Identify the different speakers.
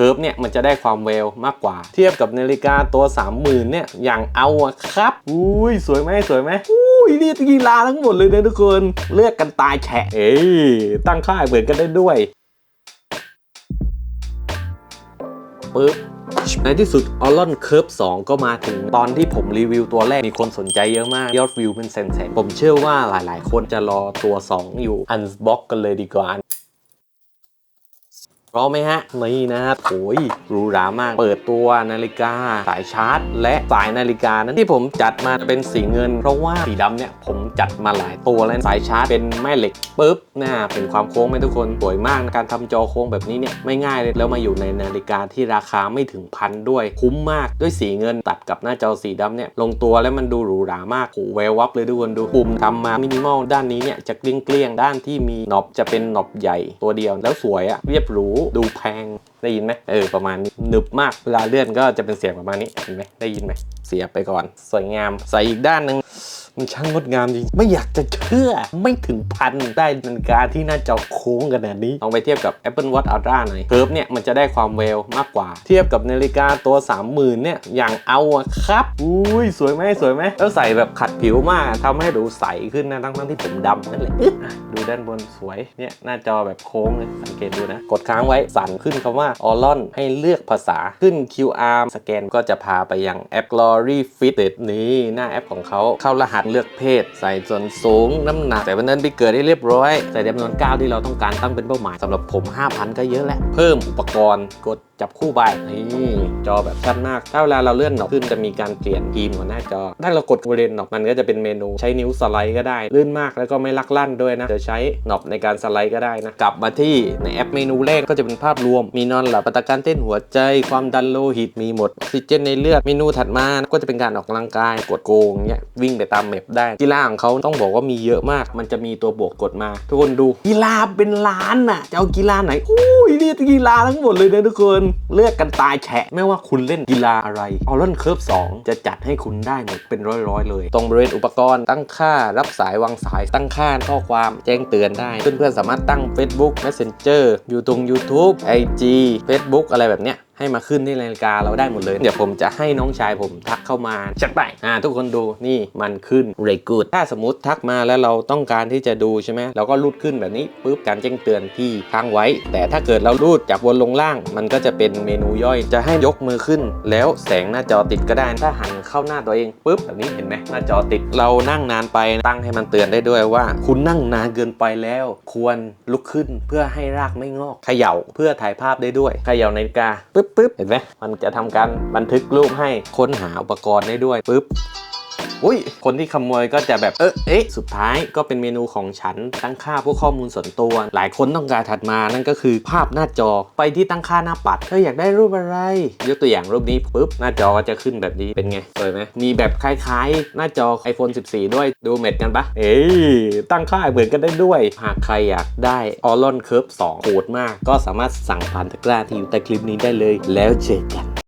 Speaker 1: เคิร์ฟเนี่ยมันจะได้ความเวลมากกว่า เทียบกับนาฬิกาตัว 30,000เนี่ยอย่างเอาอะครับ อุ้ยสวยไหมสวยไหมอุ้ยนี่กีฬาทั้งหมดเลยนะทุกคน เลือกกันตายแฉะเอ้ยตั้งค่ายเหมือนกันได้ด้วยปึ๊บในที่สุด o r o n Curve 2 ก็มาถึงตอนที่ผมรีวิวตัวแรกมีคนสนใจเยอะมาก ยอดวิวเป็นแสนๆ ผมเชื่อว่าหลายๆ คนจะรอตัว 2 อยู่ Unbox กันเลยดีกว่า พร้อมไหมฮะ นี่นะครับโอ้ยหรูหรามาก เปิดตัวนาฬิกา สายชาร์จ และสายนาฬิกานั้นที่ผมจัดมาเป็นสีเงิน เพราะว่าสีดำเนี่ยผมจัดมาหลายตัวแล้วสายชาร์จเป็นแม่เหล็กปุ๊บนะเป็นความโค้งไหมทุกคนสวยมากการทำจอโค้งแบบนี้เนี่ยไม่ง่ายเลยแล้วมาอยู่ในนาฬิกาที่ราคาไม่ถึงพันด้วยคุ้มมากด้วยสีเงินตัดกับหน้าจอสีดำเนี่ยลงตัวแล้วมันดูหรูหรามากโหแวววับเลยทุกคนดูปุ่มทำมามินิมอลด้านนี้เนี่ยจะเกลี้ยงๆด้านที่มีหนอบจะเป็นหนอบใหญ่ตัวเดียวแล้วสวยอะเรียบหรูดูแพงได้ยินไหมเออประมาณนี้หนึบมากเวลาเลื่อนก็จะเป็นเสียงประมาณนี้เห็นไหมได้ยินไหมเสียบไปก่อน สวยงามใส่อีกด้านหนึ่ง มันช่างงดงามจริง ไม่อยากจะเชื่อ ไม่ถึงพันได้นาฬิกาที่หน้าจอโค้งขนาดนี้ลองไปเทียบกับ Apple Watch Ultra หน่อยเคิร์ฟเนี่ยมันจะได้ความเวลมากกว่า เทียบกับนาฬิกาตัว 30,000เนี่ยอย่างเอาครับ อุ้ยสวยไหมสวยไหมแล้วใส่แบบขัดผิวมากทำให้ดูใสขึ้นนะทั้งทั้งที่ผมดำนั่นแหละดูด้านบนสวยเนี่ยหน้าจอแบบโค้งเลยสังเกตดูนะ กดค้างไว้สั่นขึ้นคำว่า o r o n ให้เลือกภาษาขึ้น QR สแกนก็จะพาไปยังแอป Glory Fit นี่หน้าแอปของเขาเข้ารหัสเลือกเพศ ใส่ส่วนสูงน้ำหนัก ใส่วันนั้นไปเกิดได้เรียบร้อย ใส่จำนวนก้าวที่เราต้องการตั้งเป็นเป้าหมายสำหรับผม 5,000 ก็เยอะแล้ว เพิ่มอุปกรณ์กด จับคู่ไปนี่จอแบบชัดมากถ้าเวลาเราเลื่อนหนอกขึ้นจะมีการเปลี่ยนทีมของหน้าจอ ถ้าเรากดบริเวณหนอกมันก็จะเป็นเมนูใช้นิ้วสไลด์ก็ได้ลื่นมากแล้วก็ไม่ลักลั่นด้วยนะจะใช้หนอในการสไลด์ก็ได้นะกลับมาที่ในแอปเมนูแรกก็จะเป็นภาพรวม มีนอนหลับอัตราการเต้นหัวใจ ความดันโลหิตมีหมดออกซิเจนในเลือดเมนูถัดมาก็จะเป็นการออกกำลังกายกดโกงเนี่ยวิ่งไปตามเมปได้กีฬาของเขาต้องบอกว่ามีเยอะมาก มันจะมีตัวบวกกดมา ทุกคนดูกีฬาเป็นล้านน่ะจะเอากีฬาไหนอุ้ยนี่กีฬาทั้งหมดเลยนะทุกคนเลือกกันตายแฉะ ไม่ว่าคุณเล่นกีฬาอะไรออรอนเคิร์ฟ2จะจัดให้คุณได้หมดเป็นร้อยๆเลย ตรงบริเวณอุปกรณ์ตั้งค่ารับสายวางสายตั้งค่าข้อความแจ้งเตือนได้ เพื่อนๆสามารถตั้ง Facebook Messenger อยู่ตรง YouTube IG Facebook อะไรแบบเนี้ย ให้มาขึ้นที่นาฬิกาเราได้หมดเลย เดี๋ยวผมจะให้น้องชายผมทักเข้ามาจัดไปอ่าทุกคนดูนี่มันขึ้น r e good ถ้าสมมติทักมาแล้วเราต้องการที่จะดูใช่ไหมเราก็รูดขึ้นแบบนี้ปุ๊บการแจ้งเตือนที่ค้างไว้ แต่ถ้าเกิดเรารูดจากบนลงล่าง มันก็จะเป็นเมนูย่อยจะให้ยกมือขึ้น แล้วแสงหน้าจอติดก็ได้ถ้าหันเข้าหน้าตัวเองปุ๊บแบบนี้เห็นไหมหน้าจอติดเรานั่งนานไปตั้งให้มันเตือนได้ด้วยว่า คุณนั่งนานเกินไปแล้ว ควรลุกขึ้นเพื่อให้รากไม่งอกเขย่าเพื่อถ่ายภาพได้ด้วยเขย่านาฬิกาปุ๊บปุ๊บเห็นไหมมันจะทำการบันทึกรูปให้ค้นหาอุปกรณ์ได้ด้วยปุ๊บ อุ้ย คนที่ขโมยก็จะแบบ เออเอ๊ะ สุดท้ายก็เป็นเมนูของฉัน ตั้งค่าพวกข้อมูลส่วนตัว หลายคนต้องการถัดมานั่นก็คือภาพหน้าจอ ไปที่ตั้งค่าหน้าปัด เธออยากได้รูปอะไร ยกตัวอย่างรูปนี้ปุ๊บ หน้าจอก็จะขึ้นแบบนี้ เป็นไงสวยไหม มีแบบคล้ายๆ หน้าจอ iPhone 14 ด้วย ดูเม็ดกันปะ เอ้ย ตั้งค่าเหมือนกันได้ด้วย หากใครอยากได้ o r o n Curve 2โหดมาก ก็สามารถสั่งผ่านตะกร้าที่อยู่ใต้คลิปนี้ได้เลย แล้วเจอกัน